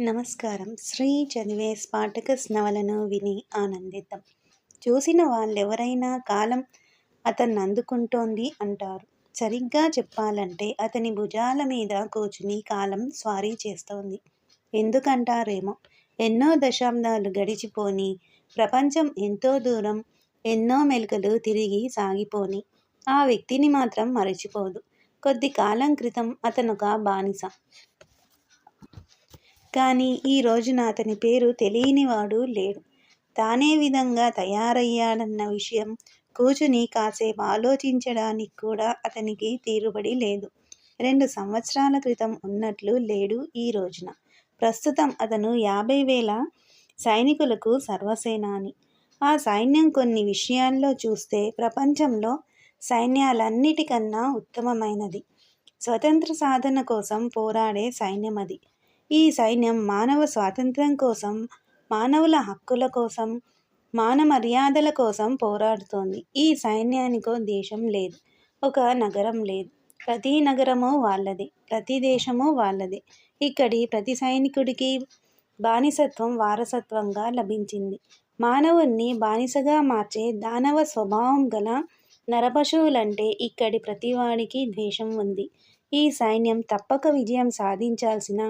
నమస్కారం. శ్రీ చదివే స్పాటకస్ నవలను విని ఆనందిద్దాం. చూసిన వాళ్ళెవరైనా కాలం అతన్ని అందుకుంటోంది అంటారు. సరిగ్గా చెప్పాలంటే అతని భుజాల మీద కూర్చుని కాలం స్వారీ చేస్తోంది. ఎందుకంటారేమో? ఎన్నో దశాబ్దాలు గడిచిపోని ప్రపంచం ఎంతో దూరం ఎన్నో మెలకలు తిరిగి సాగిపోని ఆ వ్యక్తిని మాత్రం మరచిపోదు. కొద్ది కాలం క్రితం అతనొక బానిస. కానీ ఈ రోజున అతని పేరు తెలియనివాడు లేడు. తానే విధంగా తయారయ్యాడన్న విషయం కూచుని కాసేపు ఆలోచించడానికి కూడా అతనికి తీరుబడి లేదు. రెండు సంవత్సరాల క్రితం ఉన్నట్లు లేడు ఈ రోజున. ప్రస్తుతం అతను యాభై వేల సైనికులకు సర్వసేనాని. ఆ సైన్యం కొన్ని విషయాల్లో చూస్తే ప్రపంచంలో సైన్యాలన్నిటికన్నా ఉత్తమమైనది. స్వతంత్ర సాధన కోసం పోరాడే సైన్యం అది ఈ సైన్యం మానవ స్వాతంత్ర్యం కోసం మానవుల హక్కుల కోసం మాన మర్యాదల కోసం పోరాడుతోంది. ఈ సైన్యానికో దేశం లేదు ఒక నగరం లేదు. ప్రతి నగరము వాళ్ళది ప్రతి దేశము వాళ్ళది. ఇక్కడి ప్రతి సైనికుడికి బానిసత్వం వారసత్వంగా లభించింది. మానవుణ్ణి బానిసగా మార్చే దానవ స్వభావం గల నరపశువులంటే ఇక్కడి ప్రతివాడికి ద్వేషం ఉంది. ఈ సైన్యం తప్పక విజయం సాధించాల్సిన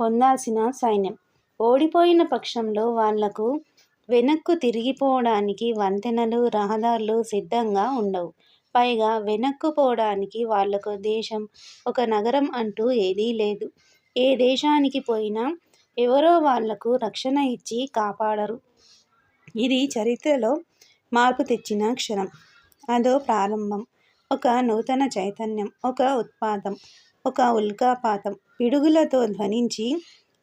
పొందాల్సిన సైన్యం. ఓడిపోయిన పక్షంలో వాళ్ళకు వెనక్కు తిరిగిపోవడానికి వంతెనలు రహదారులు సిద్ధంగా ఉండవు. పైగా వెనక్కు పోవడానికి వాళ్ళకు దేశం ఒక నగరం అంటూ ఏదీ లేదు. ఏ దేశానికి పోయినా ఎవరో వాళ్ళకు రక్షణ ఇచ్చి కాపాడరు. ఇది చరిత్రలో మార్పు తెచ్చిన క్షణం. అదో ప్రారంభం. ఒక నూతన చైతన్యం. ఒక ఉత్పాదం ఒక ఉల్కాపాతం. పిడుగులతో ధ్వనించి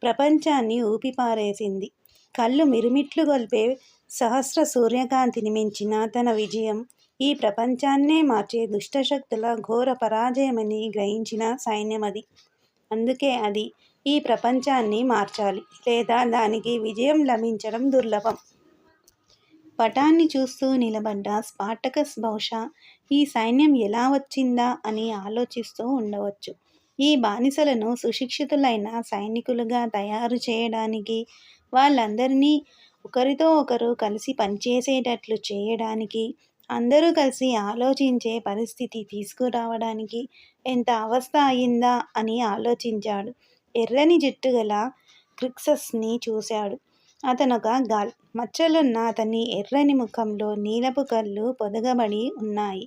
ప్రపంచాన్ని ఊపిపారేసింది. కళ్ళు మిరుమిట్లు గొల్పే సహస్ర సూర్యకాంతిని మించిన తన విజయం ఈ ప్రపంచాన్నే మార్చే దుష్టశక్తుల ఘోర పరాజయమని గ్రహించిన సైన్యమది. అందుకే అది ఈ ప్రపంచాన్ని మార్చాలి లేదా దానికి విజయం లభించడం దుర్లభం. పటాన్ని చూస్తూ నిలబడ్డ స్పాటకస్ బహుశా ఈ సైన్యం ఎలా వచ్చిందా అని ఆలోచిస్తూ ఉండవచ్చు. ఈ బానిసలను సుశిక్షితులైన సైనికులుగా తయారు చేయడానికి వాళ్ళందరినీ ఒకరితో ఒకరు కలిసి పనిచేసేటట్లు చేయడానికి అందరూ కలిసి ఆలోచించే పరిస్థితి తీసుకురావడానికి ఎంత అవస్థ అయిందా అని ఆలోచించాడు. ఎర్రని జుట్టు గల క్రిక్సస్ని చూశాడు. అతనొక గాల్. మచ్చలున్న అతని ఎర్రని ముఖంలో నీలపు కళ్ళు పొదగబడి ఉన్నాయి.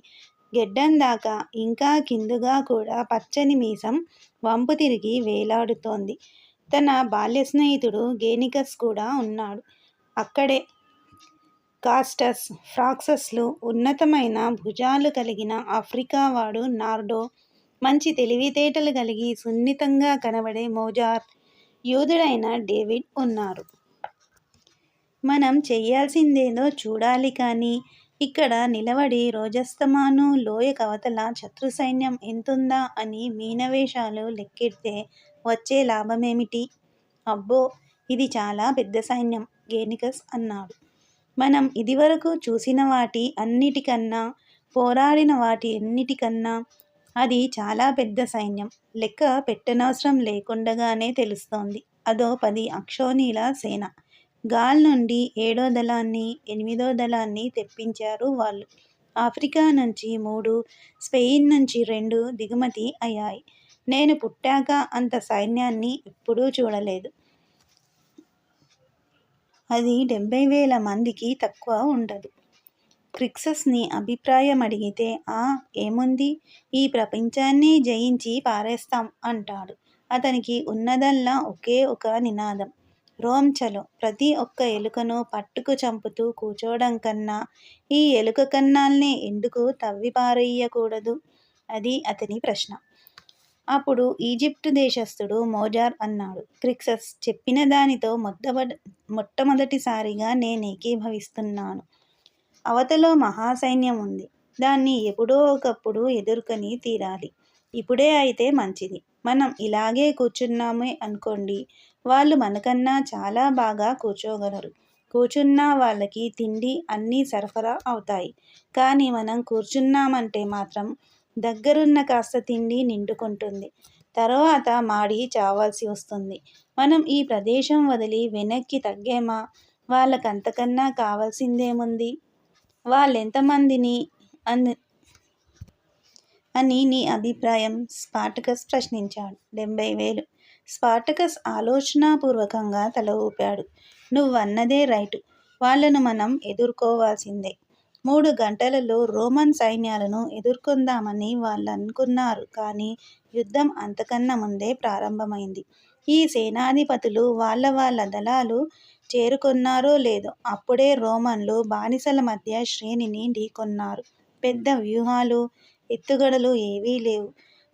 గెడ్డం దాకా ఇంకా కిందుగా కూడా పచ్చని మీసం వంపు తిరిగి వేలాడుతోంది. తన బాల్య స్నేహితుడు గేనికస్ కూడా ఉన్నాడు. అక్కడే కాస్టస్ ఫ్రాక్సస్లు ఉన్నతమైన భుజాలు కలిగిన ఆఫ్రికా వాడు నార్డో మంచి తెలివితేటలు కలిగి సున్నితంగా కనబడే మోజార్ యూదుడైన డేవిడ్ ఉన్నారు. మనం చేయాల్సిందేదో చూడాలి కానీ ఇక్కడ నిలబడి రోజస్తమాను లోయ కవతల శత్రు సైన్యం ఎంతుందా అని మీనవేషాలు లెక్కెడితే వచ్చే లాభమేమిటి? అబ్బో ఇది చాలా పెద్ద సైన్యం గేనికస్ అన్నాడు. మనం ఇదివరకు చూసిన వాటి అన్నిటికన్నా పోరాడిన వాటి అన్నిటికన్నా అది చాలా పెద్ద సైన్యం. లెక్క పెట్టనవసరం లేకుండగానే తెలుస్తోంది. అదో పది అక్షోనీల సేన. గాల్ నుండి ఏడో దళాన్ని ఎనిమిదో దళాన్ని తెప్పించారు వాళ్ళు. ఆఫ్రికా నుంచి మూడు స్పెయిన్ నుంచి రెండు దిగుమతి అయ్యాయి. నేను పుట్టాక అంత సైన్యాన్ని ఎప్పుడూ చూడలేదు. అది డెబ్బై వేల మందికి తక్కువ ఉండదు. క్రిక్సస్ని అభిప్రాయం అడిగితే ఆ ఏముంది? ఈ ప్రపంచాన్ని జయించి పారేస్తాం అంటాడు. అతనికి ఉన్నదల్లా ఒకే ఒక నినాదం. రోమ్ చలో ప్రతి ఒక్క ఎలుకను పట్టుకు చంపుతూ కూర్చోవడం కన్నా ఈ ఎలుక కన్నాల్ని ఎందుకు తవ్విపారేయకూడదు? అది అతని ప్రశ్న. అప్పుడు ఈజిప్టు దేశస్థుడు మోజార్ అన్నాడు క్రిక్సస్ చెప్పిన దానితో మొట్టమొద మొట్టమొదటిసారిగా నేను ఏకీభవిస్తున్నాను. అవతలో మహాసైన్యం ఉంది. దాన్ని ఎప్పుడో ఒకప్పుడు ఎదుర్కొని తీరాలి. ఇప్పుడే అయితే మంచిది. మనం ఇలాగే కూర్చున్నామే అనుకోండి వాళ్ళు మనకన్నా చాలా బాగా కూర్చోగలరు కూర్చున్నా వాళ్ళకి తిండి అన్నీ సరఫరా అవుతాయి కానీ మనం కూర్చున్నామంటే మాత్రం దగ్గరున్న కాస్త తిండి నిండుకుంటుంది తర్వాత మాడి చావాల్సి వస్తుంది. మనం ఈ ప్రదేశం వదిలి వెనక్కి తగ్గేమా వాళ్ళకంతకన్నా కావాల్సిందేముంది? వాళ్ళెంతమందిని అని అని నీ అభిప్రాయం? స్పాటకస్ ప్రశ్నించాడు. డెబ్బై వేలు. స్పార్టకస్ ఆలోచనాపూర్వకంగా తల ఊపాడు. నువ్వన్నదే రైటు. వాళ్ళను మనం ఎదుర్కోవాల్సిందే. మూడు గంటలలో రోమన్ సైన్యాలను ఎదుర్కొందామని వాళ్ళు అనుకున్నారు కానీ యుద్ధం అంతకన్నా ముందే ప్రారంభమైంది. ఈ సేనాధిపతులు వాళ్ళ వాళ్ళ దళాలు చేరుకున్నారో లేదో అప్పుడే రోమన్లు బానిసల మధ్య శ్రేణిని ఢీకొన్నారు. పెద్ద వ్యూహాలు, ఎత్తుగడలు ఏవీ లేవు.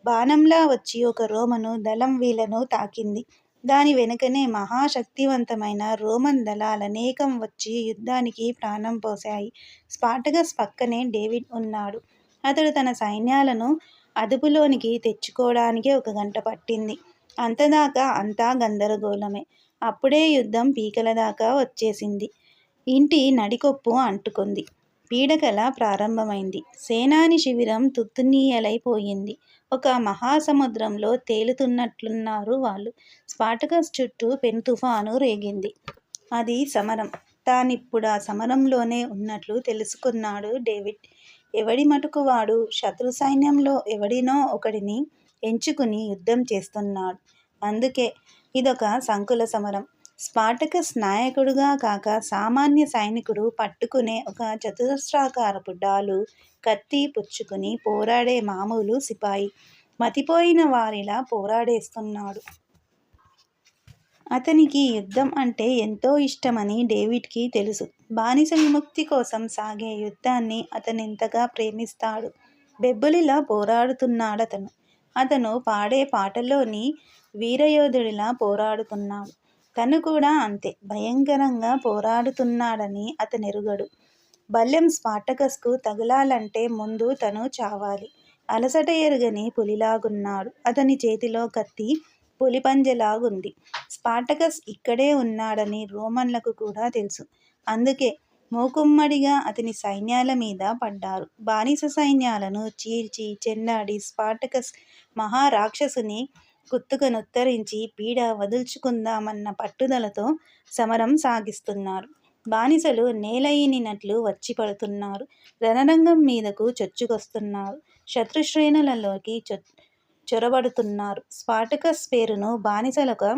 బాణంలా వచ్చి ఒక రోమను దళం వీలను తాకింది. దాని వెనుకనే మహా శక్తివంతమైన రోమన్ దళాలనేకం వచ్చి యుద్ధానికి ప్రాణం పోశాయి. స్పాటగస్ పక్కనే డేవిడ్ ఉన్నాడు. అతడు తన సైన్యాలను అదుపులోనికి తెచ్చుకోవడానికే ఒక గంట పట్టింది. అంతదాకా అంతా గందరగోళమే. అప్పుడే యుద్ధం పీకలదాకా వచ్చేసింది. ఇంటి నడికొప్పు అంటుకుంది. పీడకల ప్రారంభమైంది. సేనాని శిబిరం తుత్తునీయలైపోయింది ఒక మహాసముద్రంలో తేలుతున్నట్లున్నారు వాళ్ళు. స్పాటకస్ చుట్టూ పెను తుఫాను రేగింది. అది సమరం. తానిప్పుడా సమరంలోనే ఉన్నట్లు తెలుసుకున్నాడు డేవిడ్. ఎవడి మటుకు వాడు శత్రు సైన్యంలో ఎవడినో ఒకడిని ఎంచుకుని యుద్ధం చేస్తున్నాడు. అందుకే ఇదొక సంకుల సమరం. స్పాటకస్ నాయకుడుగా కాక సామాన్య సైనికుడు పట్టుకునే ఒక చతురస్రాకారపు డాలు, కత్తి పుచ్చుకుని పోరాడే మామూలు సిపాయి. మతిపోయిన వారిలా పోరాడేస్తున్నాడు. అతనికి యుద్ధం అంటే ఎంతో ఇష్టమని డేవిడ్కి తెలుసు. బానిస విముక్తి కోసం సాగే యుద్ధాన్ని అతనెంతగా ప్రేమిస్తాడు. బెబ్బులిలా పోరాడుతున్నాడతను. అతను పాడే పాటలోని వీరయోధుడిలా పోరాడుతున్నాడు. తను కూడా అంతే భయంకరంగా పోరాడుతున్నాడని అతనెరుగడు. బల్లెం స్పాటకస్కు తగలాలంటే ముందు తను చావాలి. అలసట ఎరుగని పులిలాగున్నాడు. అతని చేతిలో కత్తి పులిపంజలాగుంది స్పాటకస్ ఇక్కడే ఉన్నాడని రోమన్లకు కూడా తెలుసు. అందుకే మూకుమ్మడిగా అతని సైన్యాల మీద పడ్డారు. బానిస సైన్యాలను చీల్చి చెండాడి స్పాటకస్ మహారాక్షసుని కుత్తుకనుత్తరించి పీడ వదుల్చుకుందామన్న పట్టుదలతో సమరం సాగిస్తున్నారు. బానిసలు నేలయినినట్లు వచ్చి పడుతున్నారు రణరంగం మీదకు చొచ్చుకొస్తున్నారు. శత్రుశ్రేణులలోకి చొరబడుతున్నారు. స్పాటకస్ పేరును బానిసలకు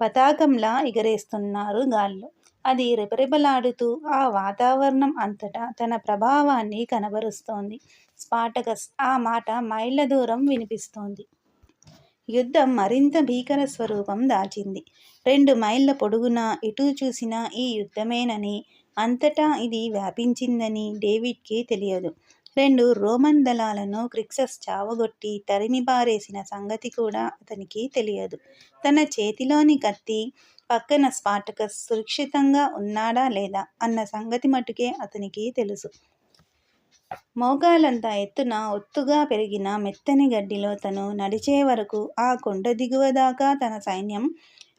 పతాకంలా ఎగరేస్తున్నారు గాల్లో. అది రెపరెపలాడుతూ ఆ వాతావరణం అంతటా తన ప్రభావాన్ని కనబరుస్తోంది. స్పాటకస్ ఆ మాట మైళ్ళ దూరం వినిపిస్తోంది. యుద్ధం మరింత భీకర స్వరూపం దాల్చింది. రెండు మైళ్ళ పొడుగునా ఎటు చూసినా ఈ యుద్ధమేనని, అంతటా ఇది వ్యాపించిందని డేవిడ్కి తెలియదు. రెండు రోమన్ దళాలను క్రిక్సస్ చావగొట్టి తరిమిపారేసిన సంగతి కూడా అతనికి తెలియదు. తన చేతిలోని కత్తి పక్కన స్పాటకస్ సురక్షితంగా ఉన్నాడా లేదా అన్న సంగతి మటుకే అతనికి తెలుసు. మోకాలంత ఎత్తున ఒత్తుగా పెరిగిన మెత్తని గడ్డిలో తను నడిచే వరకు ఆ కొండ దిగువ దాకా తన సైన్యం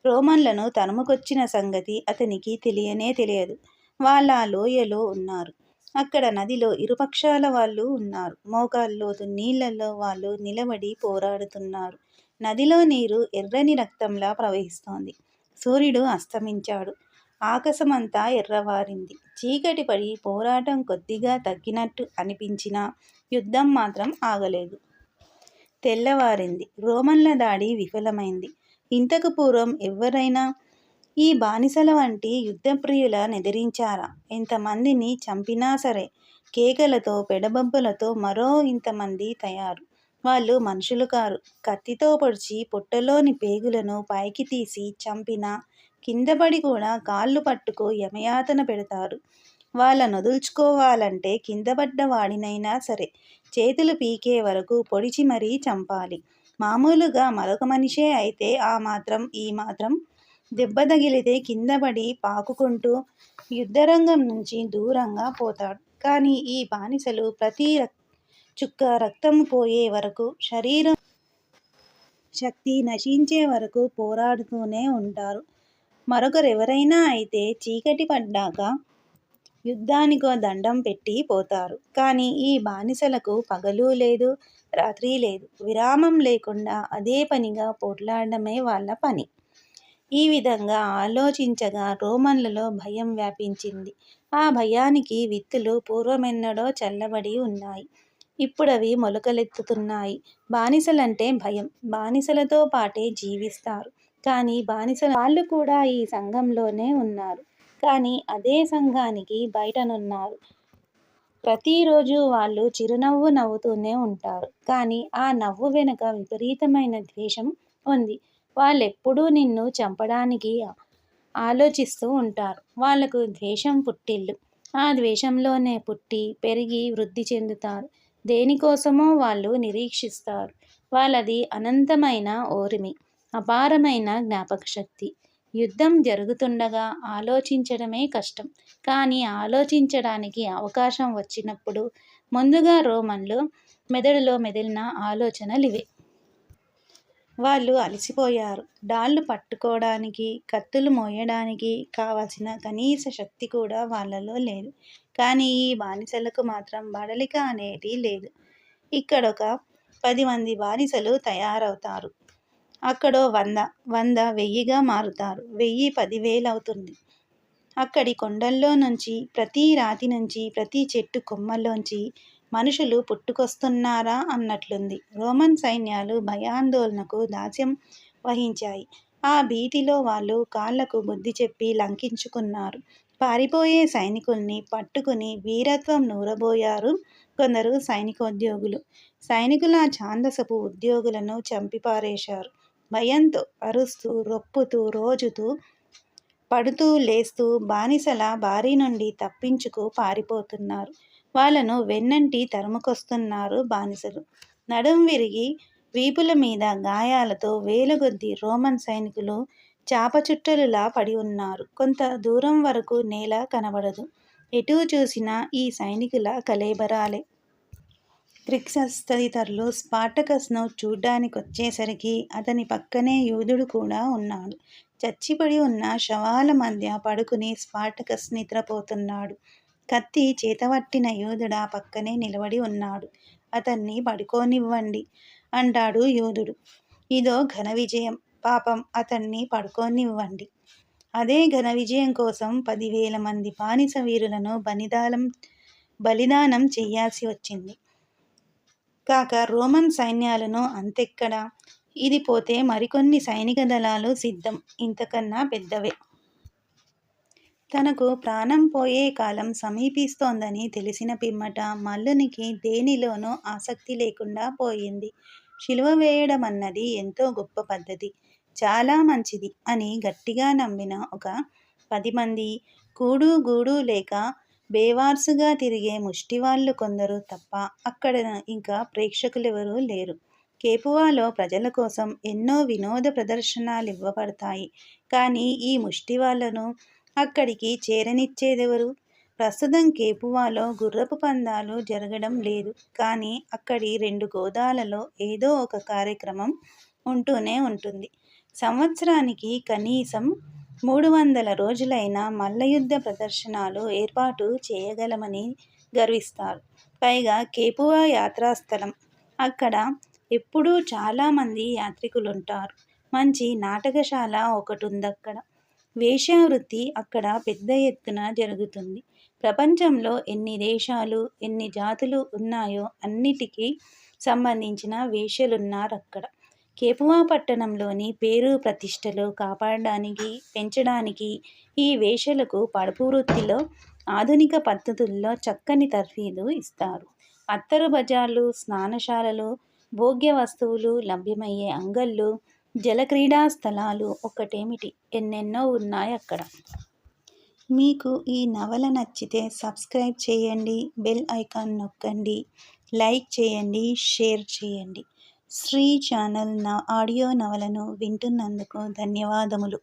రోమన్లను తరుముకొచ్చిన సంగతి అతనికి తెలియనే తెలియదు. వాళ్ళ లోయలో ఉన్నారు. అక్కడ నదిలో ఇరుపక్షాల వాళ్ళు ఉన్నారు. మోకాల్లోతు నీళ్ళలో వాళ్ళు నిలబడి పోరాడుతున్నారు. నదిలో నీరు ఎర్రని రక్తంలా ప్రవహిస్తోంది. సూర్యుడు అస్తమించాడు. ఆకాశమంతా ఎర్రవారింది చీకటి పడి పోరాటం కొద్దిగా తగ్గినట్టు అనిపించినా యుద్ధం మాత్రం ఆగలేదు. తెల్లవారింది. రోమన్ల దాడి విఫలమైంది. ఇంతకు పూర్వం ఎవరైనా ఈ బానిసల వంటి యుద్ధప్రియుల నెదిరించారా? ఎంతమందిని చంపినా సరే కేకలతో పెడబొబ్బలతో మరో ఇంతమంది తయారు. వాళ్ళు మనుషులు కారు. కత్తితో పొడిచి పొట్టలోని పేగులను పైకి తీసి చంపినా కిందపడి కూడా కాళ్ళు పట్టుకు యమయాతన పెడతారు. వాళ్ళనొదుల్చుకోవాలంటే కిందపడ్డ వాడినైనా సరే చేతులు పీకే వరకు పొడిచి మరీ చంపాలి. మామూలుగా మరొక మనిషే అయితే ఆ మాత్రం ఈ మాత్రం దెబ్బ తగిలితే కిందపడి పాకుకుంటూ యుద్ధరంగం నుంచి దూరంగా పోతాడు. కానీ ఈ బానిసలు ప్రతి చుక్క రక్తం పోయే వరకు, శరీరం శక్తి నశించే వరకు పోరాడుతూనే ఉంటారు. మరొకరెవరైనా అయితే చీకటి పడ్డాక యుద్ధానికో దండం పెట్టి పోతారు. కానీ ఈ బానిసలకు పగలు లేదు రాత్రి లేదు. విరామం లేకుండా అదే పనిగా పోట్లాడమే వాళ్ళ పని. ఈ విధంగా ఆలోచించగా రోమన్లలో భయం వ్యాపించింది. ఆ భయానికి విత్తులు పూర్వమెన్నడో చల్లబడి ఉన్నాయి. ఇప్పుడవి మొలకలెత్తుతున్నాయి. బానిసలంటే భయం. బానిసలతో పాటే జీవిస్తారు. కానీ బానిస వాళ్ళు కూడా ఈ సంఘంలోనే ఉన్నారు. కానీ అదే సంఘానికి బయటనున్నారు. ప్రతిరోజు వాళ్ళు చిరునవ్వు నవ్వుతూనే ఉంటారు. కానీ ఆ నవ్వు వెనుక విపరీతమైన ద్వేషం ఉంది. వాళ్ళెప్పుడూ నిన్ను చంపడానికి ఆలోచిస్తూ ఉంటారు. వాళ్ళకు ద్వేషం పుట్టిల్లు. ఆ ద్వేషంలోనే పుట్టి పెరిగి వృద్ధి చెందుతారు. దేనికోసమో వాళ్ళు నిరీక్షిస్తారు. వాళ్ళది అనంతమైన ఓరిమి. అపారమైన జ్ఞాపక శక్తి యుద్ధం జరుగుతుండగా ఆలోచించడమే కష్టం. కానీ ఆలోచించడానికి అవకాశం వచ్చినప్పుడు ముందుగా రోమన్లు మెదడులో మెదిలిన ఆలోచనలివే వాళ్ళు అలసిపోయారు. డాళ్ళు పట్టుకోవడానికి కత్తులు మోయడానికి కావలసిన కనీస శక్తి కూడా వాళ్ళలో లేదు. కానీ ఈ బానిసలకు మాత్రం బడలిక అనేది లేదు. ఇక్కడ ఒక పది మంది బానిసలు తయారవుతారు. అక్కడో వంద వంద వెయ్యిగా మారుతారు. వెయ్యి పదివేలవుతుంది. అక్కడి కొండల్లో నుంచి ప్రతి రాతి నుంచి ప్రతి చెట్టు కొమ్మల్లోంచి మనుషులు పుట్టుకొస్తున్నారా అన్నట్లుంది. రోమన్ సైన్యాలు భయాందోళనకు దాస్యం వహించాయి. ఆ భీతిలో వాళ్ళు కాళ్ళకు బుద్ధి చెప్పి లంకించుకున్నారు. పారిపోయే సైనికుల్ని పట్టుకుని వీరత్వం నూరబోయారు కొందరు సైనికోద్యోగులు. సైనికుల ఛాందసపు ఉద్యోగులను చంపిపారేశారు. భయంతో అరుస్తూ రొప్పుతూ రోజుతూ పడుతూ లేస్తూ బానిసల బారి నుండి తప్పించుకు పారిపోతున్నారు. వాళ్ళను వెన్నంటి తరుముకొస్తున్నారు బానిసలు. నడుం విరిగి వీపుల మీద గాయాలతో వేలగొద్ది రోమన్ సైనికులు చాపచుట్టలులా పడి ఉన్నారు. కొంత దూరం వరకు నేల కనబడదు. ఎటూ చూసినా ఈ సైనికుల కలేబరాలే. క్రిక్సస్ తదితరులు స్పార్టకస్ను చూడ్డానికొచ్చేసరికి అతని పక్కనే యూదుడు కూడా ఉన్నాడు. చచ్చిపడి ఉన్న శవాల మధ్య పడుకుని స్పాటకస్ నిద్రపోతున్నాడు. కత్తి చేతవట్టిన యూదుడా పక్కనే నిలబడి ఉన్నాడు. అతన్ని పడుకోనివ్వండి అంటాడు యూదుడు ఇదో ఘన విజయం. పాపం అతన్ని పడుకోనివ్వండి. అదే ఘన విజయం కోసం పదివేల మంది బానిస వీరులను బలిదానం బలిదానం చేయాల్సి వచ్చింది. కాక రోమన్ సైన్యాలను అంతెక్కడ? ఇది పోతే మరికొన్ని సైనిక దళాలు సిద్ధం. ఇంతకన్నా పెద్దవే. తనకు ప్రాణం పోయే కాలం సమీపిస్తోందని తెలిసిన పిమ్మట మల్లునికి దేనిలోనూ ఆసక్తి లేకుండా పోయింది. శిలువ వేయడం అన్నది ఎంతో గొప్ప పద్ధతి. చాలా మంచిది అని గట్టిగా నమ్మిన ఒక పది మంది కూడు గూడు లేక బేవార్సుగా తిరిగే ముష్టివాళ్ళు కొందరు తప్ప అక్కడ ఇంకా ప్రేక్షకులెవరూ లేరు. కేపువాలో ప్రజల కోసం ఎన్నో వినోద ప్రదర్శనలు ఇవ్వబడతాయి కానీ ఈ ముష్టివాళ్ళను అక్కడికి చేరనిచ్చేదెవరు? ప్రస్తుతం కేపువాలో గుర్రపు పందాలు జరగడం లేదు. కానీ అక్కడి రెండు గోదాలలో ఏదో ఒక కార్యక్రమం ఉంటూనే ఉంటుంది. సంవత్సరానికి కనీసం మూడు వందల రోజులైన మల్లయుద్ధ ప్రదర్శనలు ఏర్పాటు చేయగలమని గర్విస్తారు. పైగా కేపువా యాత్రాస్థలం. అక్కడ ఎప్పుడూ చాలామంది యాత్రికులుంటారు. మంచి నాటకశాల ఒకటి ఉంది అక్కడ వేశ్యావృత్తి అక్కడ పెద్ద ఎత్తున జరుగుతుంది. ప్రపంచంలో ఎన్ని దేశాలు ఎన్ని జాతులు ఉన్నాయో అన్నిటికీ సంబంధించిన వేశ్యలున్నారక్కడ. కేపువా పట్టణంలోని పేరు ప్రతిష్టలు కాపాడడానికి పెంచడానికి ఈ వేషలకు పడుపు వృత్తిలో ఆధునిక పద్ధతుల్లో చక్కని తర్ఫీదు ఇస్తారు. అత్తరు బజార్లు స్నానశాలలు భోగ్య వస్తువులు లభ్యమయ్యే అంగళ్ళు జలక్రీడా స్థలాలు ఒకటేమిటి ఎన్నెన్నో ఉన్నాయి అక్కడ. మీకు ఈ నవల నచ్చితే సబ్స్క్రైబ్ చేయండి బెల్ ఐకాన్ నొక్కండి లైక్ చేయండి షేర్ చేయండి. శ్రీ ఛానల్ నా ఆడియో నవలను వింటున్నందుకు ధన్యవాదములు.